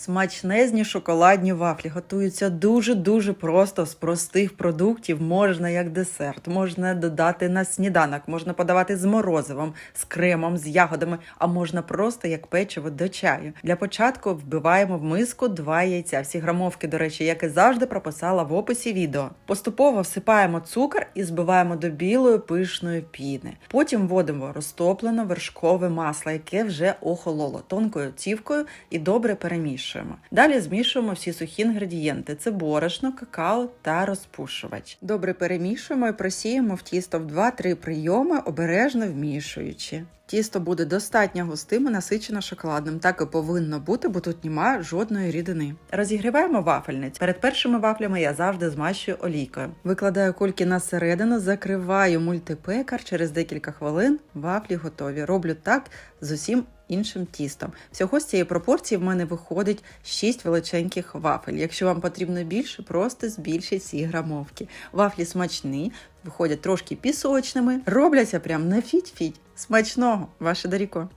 Смачнезні шоколадні вафлі готуються дуже-дуже просто з простих продуктів. Можна як десерт, можна додати на сніданок, можна подавати з морозивом, з кремом, з ягодами, а можна просто як печиво до чаю. Для початку вбиваємо в миску два яйця. Всі грамовки, до речі, як і завжди, прописала в описі відео. Поступово всипаємо цукор і збиваємо до білої пишної піни. Потім вводимо розтоплене вершкове масло, яке вже охололо тонкою цівкою і добре перемішуємо. Далі змішуємо всі сухі інгредієнти: це борошно, какао та розпушувач. Добре перемішуємо і просіємо в тісто в 2-3 прийоми, обережно вмішуючи. Тісто буде достатньо густим і насичено шоколадним. Так і повинно бути, бо тут немає жодної рідини. Розігріваємо вафельницю. Перед першими вафлями я завжди змащую олійкою. Викладаю кульки на середину, закриваю мультипекар. Через декілька хвилин вафлі готові. Роблю так з усім іншим тістом. Всього з цієї пропорції в мене виходить 6 величеньких вафель. Якщо вам потрібно більше, просто збільшіть ці грамовки. Вафлі смачні, виходять трошки пісочними, робляться прям на фіть-фіть. Смачного, ваше Даріко!